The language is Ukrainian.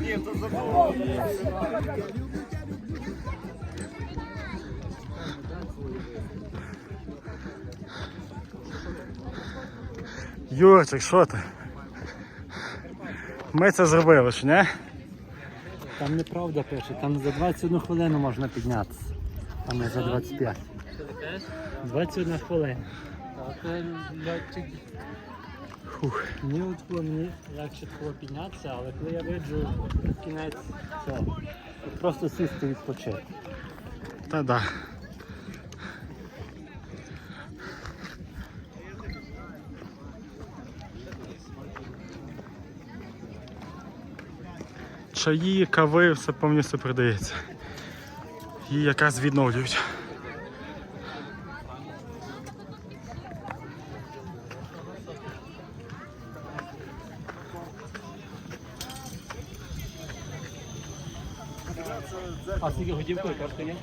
Ні, то забув. Юрчик, що ти? Ми це зробили, ж, не? Там неправда пише, там за 21 хвилину можна піднятися а не за 25. 21 хвилина. Фух. Мені от було мені легше було піднятися, але коли я виджу кінець цього, просто сісти відпочити. Та да. Чаї, кави, все повністю продається. Її якраз відновлюють. А скільки годівкою картки є?